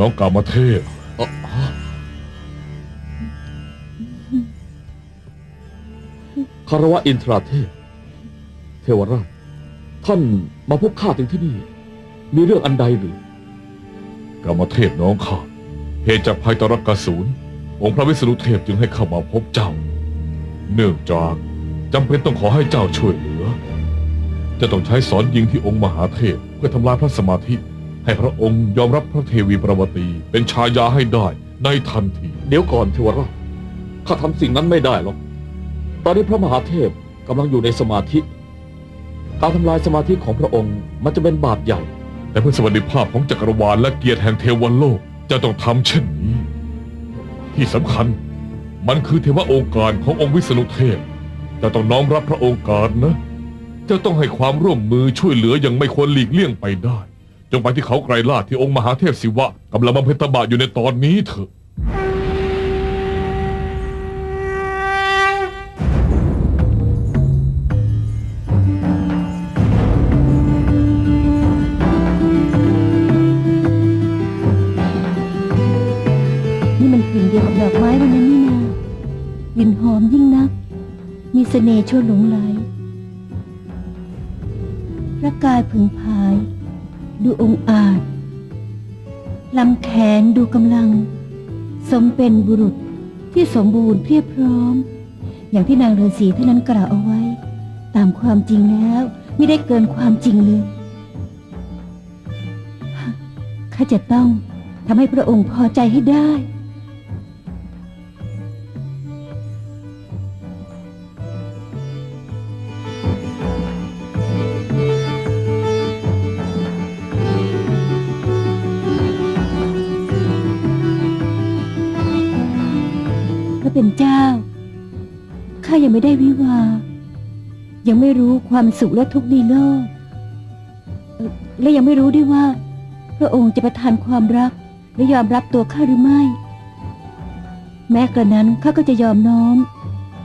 น้องกามเทพเอ่อฮะคารวะอินทราเทพ เทวราช ท่านมาพบข้าถึงที่นี่ มีเรื่องอันใดหรือกามเทพน้องข้าเหตุจากภัยตรกสูรองค์พระวิษณุเทพจึงให้เข้ามาพบเจ้า เนื่องจากจำเป็นต้องขอให้เจ้าช่วยเหลือ จะต้องใช้สอนยิงที่องค์มหาเทพเพื่อทำลายพระสมาธิ ให้พระองค์ยอมรับพระเทวีประวตีเป็นชายาให้ได้ในทันที เดี๋ยวก่อนเทวราชข้าทำสิ่งนั้นไม่ได้หรอก ตอนนี้พระมหาเทพกำลังอยู่ในสมาธิ การทำลายสมาธิของพระองค์มันจะเป็นบาปใหญ่ แต่เพื่อสวัสดิภาพของจักรวาลและเกียรติแห่งเทวโลกจะต้องทำเช่นนี้ ที่สำคัญมันคือเทวโองการขององค์วิษณุเทพจะต้องน้อมรับพระองค์การนะ จะต้องให้ความร่วมมือช่วยเหลืออย่างไม่ควรหลีกเลี่ยงไปได้ จงไปที่เขาไกรลาดที่องค์มหาเทพศิวะกำลังบำเพ็ญตบะอยู่ในตอนนี้เถอะ นี่มันกลิ่นเดียวกับดอกไม้วันนั้นนี่นากลิ่นหอมยิ่งนัก มีเสน่ห์ชวนหลงไหลพระกายผึ่งผาย ดูองอาจลำแขนดูกำลัง สมเป็นบุรุษที่สมบูรณ์เพียบพร้อม อย่างที่นางฤาษีท่านนั้นกล่าวเอาไว้ ตามความจริงแล้วไม่ได้เกินความจริงเลยข้าจะต้องทำให้พระองค์พอใจให้ได้ เป็นเจ้า ข้ายังไม่ได้วิวา ยังไม่รู้ความสุขและทุกข์ในโลก และยังไม่รู้ด้วยว่า พระองค์จะประทานความรักและยอมรับตัวข้าหรือไม่ แม้กระนั้นข้าก็จะยอมน้อม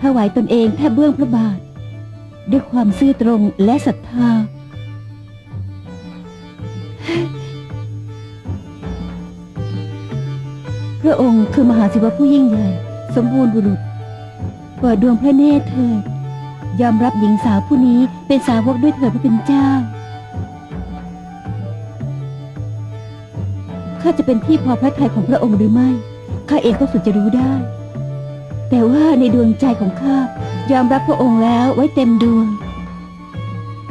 ถวายตนเองแทบเบื้องพระบาท ด้วยความซื่อตรงและศรัทธา พระองค์คือมหาศิวะผู้ยิ่งใหญ่ สมบูรณ์บุรุษ เปิดดวงพระเนตรเถิด ยอมรับหญิงสาวผู้นี้เป็นสาวกด้วยเถิดพระเป็นเจ้า ข้าจะเป็นที่พอพระทัยของพระองค์หรือไม่ ข้าเองก็สุดจะรู้ได้ แต่ว่าในดวงใจของข้ายอมรับพระองค์แล้วไว้เต็มดวง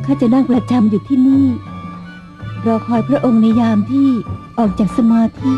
ข้าจะนั่งประจำอยู่ที่นี่ รอคอยพระองค์ในยามที่ออกจากสมาธิ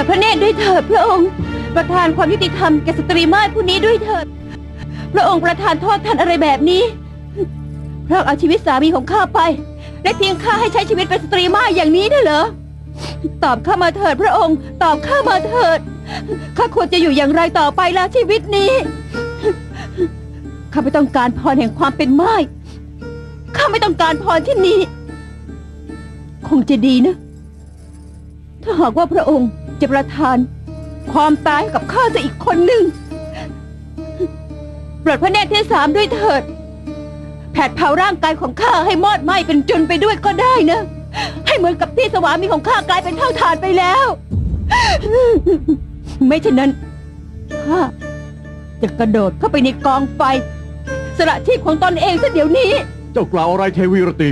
ดพระเนตรด้วยเถิดพระองค์ ประทานความยุติธรรมแก่สตรีม่ายผู้นี้ด้วยเถิด พระองค์ประทานโทษท่านอะไรแบบนี้ พระเอาชีวิตสามีของข้าไป และทิ้งข้าให้ใช้ชีวิตเป็นสตรีม่ายอย่างนี้น่ะเหรอ ตอบข้ามาเถิดพระองค์ ตอบข้ามาเถิด ข้าควรจะอยู่อย่างไรต่อไปล่ะชีวิตนี้ ข้าไม่ต้องการพรแห่งความเป็นไม้ ข้าไม่ต้องการพรที่นี้ คงจะดีนะ ถ้าหากว่าพระองค์ จะประทาน ความตายให้กับข้าจะอีกคนหนึ่งโปรดพระเนตรที่สามด้วยเถิด แผดเผาร่างกายของข้าให้มอดไหม้เป็นจุนไปด้วยก็ได้นะ ให้เหมือนกับที่สวามีของข้ากลายเป็นเท่าฐานไปแล้ว ไม่เช่นนั้นข้าจะกระโดดเข้าไปในกองไฟ สละชีพของตนเองซะเดี๋ยวนี้ เจ้ากล่าวอะไรเทวีรตี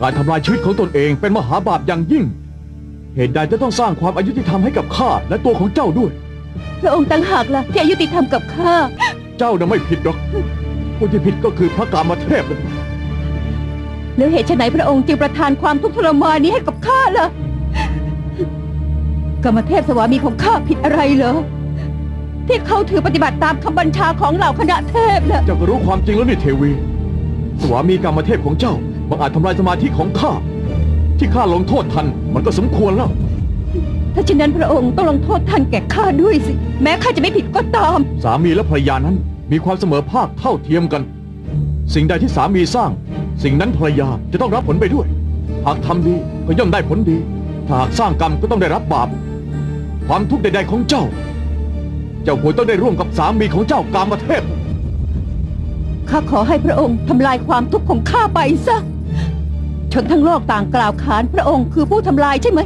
การทำลายชีวิตของตนเองเป็นมหาบาปอย่างยิ่ง เหตุใดจะต้องสร้างความอายุติธรรมให้กับข้าและตัวของเจ้าด้วย พระองค์ต่างหากล่ะที่อายุติธรรมกับข้า เจ้าน่ะไม่ผิดหรอกผู้ที่ผิดก็คือพระกามเทพนะแล้วเหตุไฉนพระองค์จึงประทานความทุกข์ทรมานนี้ให้กับข้าล่ะกรรมเทพสวามีของข้าผิดอะไรเหรอที่เขาถือปฏิบัติตามคำบัญชาของเหล่าคณะเทพน่ะเจ้าก็รู้ความจริงแล้วนี่เทวี สวามีกามเทพของเจ้าบังอาจทำลายสมาธิของข้า ที่ข้าลงโทษทันมันก็สมควรแล้ว ถ้าเช่นนั้นพระองค์ต้องลงโทษท่านแก่ข้าด้วยสิ แม้ข้าจะไม่ผิดก็ตาม สามีและภรรยานั้นมีความเสมอภาคเท่าเทียมกัน สิ่งใดที่สามีสร้าง สิ่งนั้นภรรยาจะต้องรับผลไปด้วย หากทำดีก็ย่อมได้ผลดี ถ้าหากสร้างกรรมก็ต้องได้รับบาป ความทุกข์ใดๆของเจ้า เจ้าควรต้องได้ร่วมกับสามีของเจ้ากามเทพ ข้าขอให้พระองค์ทำลายความทุกข์ของข้าไปซะ ชนทั้งโลกต่างกล่าวขานพระองค์คือผู้ทำลายใช่ไหม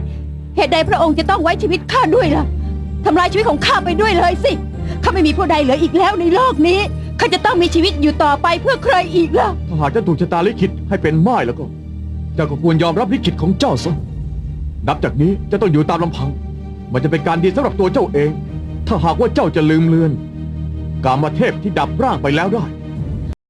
เหตุใดพระองค์จะต้องไว้ชีวิตข้าด้วยล่ะทำลายชีวิตของข้าไปด้วยเลยสิข้าไม่มีผู้ใดเหลืออีกแล้วในโลกนี้ข้าจะต้องมีชีวิตอยู่ต่อไปเพื่อใครอีกล่ะถ้าหากเจ้าถูกชะตาลิขิตให้เป็นม่ายแล้วก็เจ้าก็ควรยอมรับลิขิตของเจ้าซะนับจากนี้เจะต้องอยู่ตามลำพัง มันจะเป็นการดีสำหรับตัวเจ้าเอง ถ้าหากว่าเจ้าจะลืมเลือน กามเทพที่ดับร่างไปแล้วได้